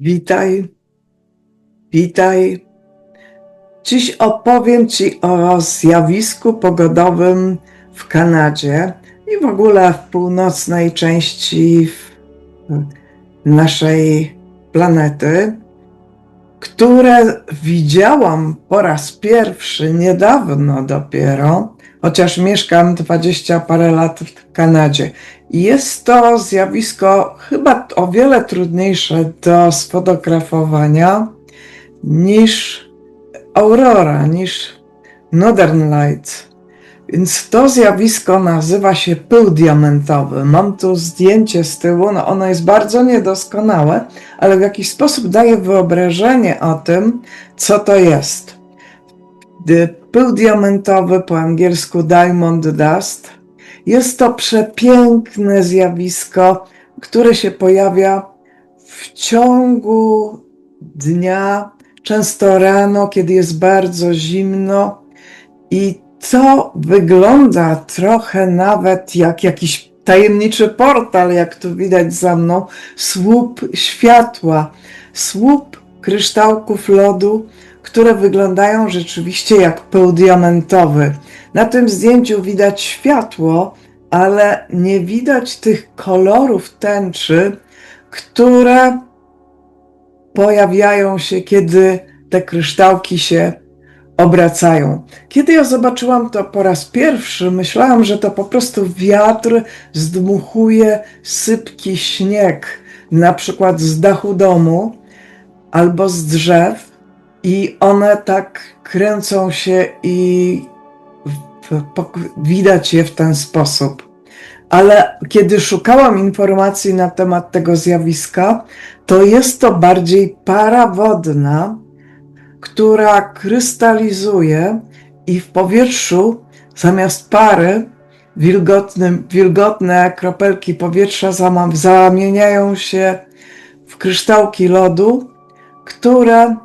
Witaj, witaj. Dziś opowiem Ci o zjawisku pogodowym w Kanadzie i w ogóle w północnej części naszej planety, które widziałam po raz pierwszy niedawno dopiero, chociaż mieszkam 20 parę lat w Kanadzie. Jest to zjawisko chyba o wiele trudniejsze do sfotografowania niż aurora, niż Northern Lights. Więc to zjawisko nazywa się pył diamentowy. Mam tu zdjęcie z tyłu, no ono jest bardzo niedoskonałe, ale w jakiś sposób daje wyobrażenie o tym, co to jest. Pył diamentowy, po angielsku diamond dust, jest to przepiękne zjawisko, które się pojawia w ciągu dnia, często rano, kiedy jest bardzo zimno. I to wygląda trochę nawet jak jakiś tajemniczy portal, jak tu widać za mną, słup światła, słup kryształków lodu, które wyglądają rzeczywiście jak pył diamentowy. Na tym zdjęciu widać światło, ale nie widać tych kolorów tęczy, które pojawiają się, kiedy te kryształki się obracają. Kiedy ja zobaczyłam to po raz pierwszy, myślałam, że to po prostu wiatr zdmuchuje sypki śnieg, na przykład z dachu domu albo z drzew, i one tak kręcą się i widać je w ten sposób. Ale kiedy szukałam informacji na temat tego zjawiska, to jest to bardziej para wodna, która krystalizuje i w powietrzu zamiast pary wilgotne kropelki powietrza zamieniają się w kryształki lodu, które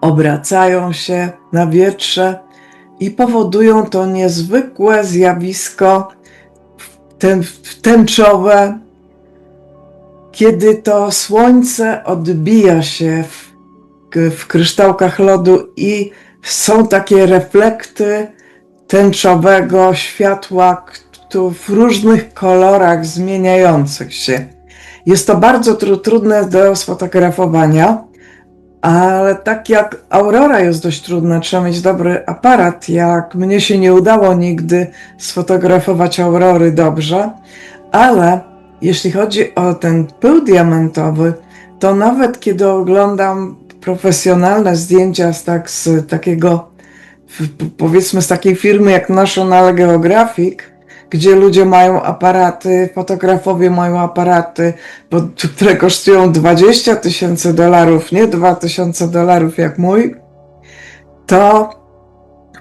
obracają się na wietrze i powodują to niezwykłe zjawisko tęczowe, kiedy to słońce odbija się w, w kryształkach lodu i są takie reflekty tęczowego światła w różnych kolorach zmieniających się. Jest to bardzo tru, trudne do sfotografowania, ale tak jak Aurora jest dość trudna, trzeba mieć dobry aparat. Jak mnie się nie udało nigdy sfotografować Aurory dobrze, ale jeśli chodzi o ten pył diamentowy, to nawet kiedy oglądam profesjonalne zdjęcia z, tak, z takiego, powiedzmy z takiej firmy jak National Geographic, gdzie ludzie mają aparaty, fotografowie mają aparaty, które kosztują 20 tysięcy dolarów, nie 2000 dolarów jak mój, to,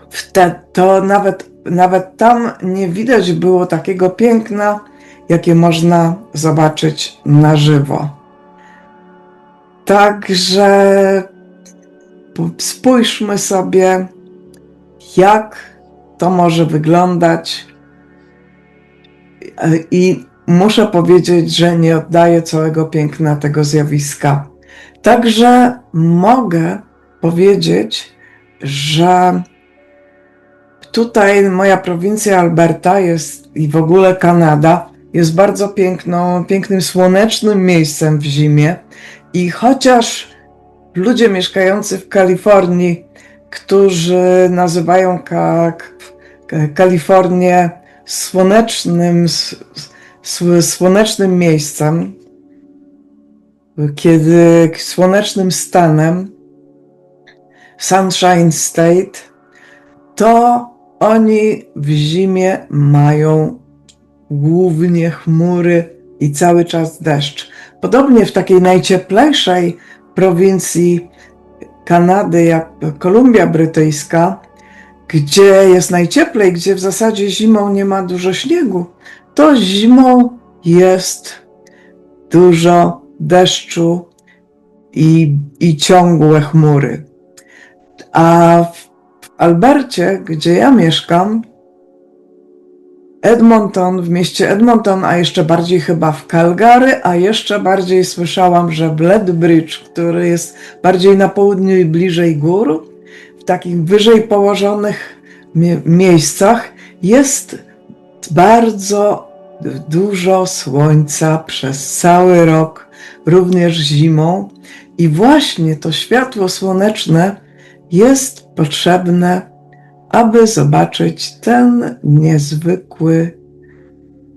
wte, to nawet, nawet tam nie widać było takiego piękna, jakie można zobaczyć na żywo. Także spójrzmy sobie, jak to może wyglądać. E, I muszę powiedzieć, że nie oddaję całego piękna tego zjawiska. Także mogę powiedzieć, że tutaj moja prowincja Alberta jest i w ogóle Kanada jest bardzo piękną, pięknym, słonecznym miejscem w zimie. I chociaż ludzie mieszkający w Kalifornii, którzy nazywają ka, ka, Kalifornię słonecznym, słonecznym miejscem, kiedy słonecznym stanem, Sunshine State, to oni w zimie mają głównie chmury i cały czas deszcz. Podobnie w takiej najcieplejszej prowincji Kanady, jak Kolumbia Brytyjska, gdzie jest najcieplej, gdzie w zasadzie zimą nie ma dużo śniegu, to zimą jest dużo deszczu i, i ciągłe chmury. A w Albercie, gdzie ja mieszkam, Edmonton, w mieście Edmonton, a jeszcze bardziej chyba w Calgary, a jeszcze bardziej słyszałam, że Lethbridge, który jest bardziej na południu i bliżej gór, takich wyżej położonych mie- miejscach jest bardzo dużo słońca przez cały rok, również zimą. I właśnie to światło słoneczne jest potrzebne, aby zobaczyć ten niezwykły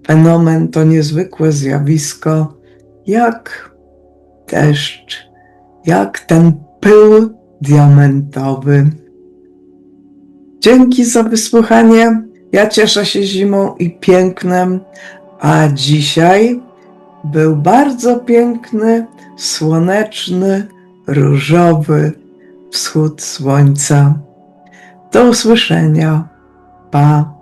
fenomen, to niezwykłe zjawisko, jak deszcz, jak ten pył diamentowy. Dzięki za wysłuchanie. Ja cieszę się zimą i pięknem, a dzisiaj był bardzo piękny, słoneczny, różowy wschód słońca. Do usłyszenia. Pa.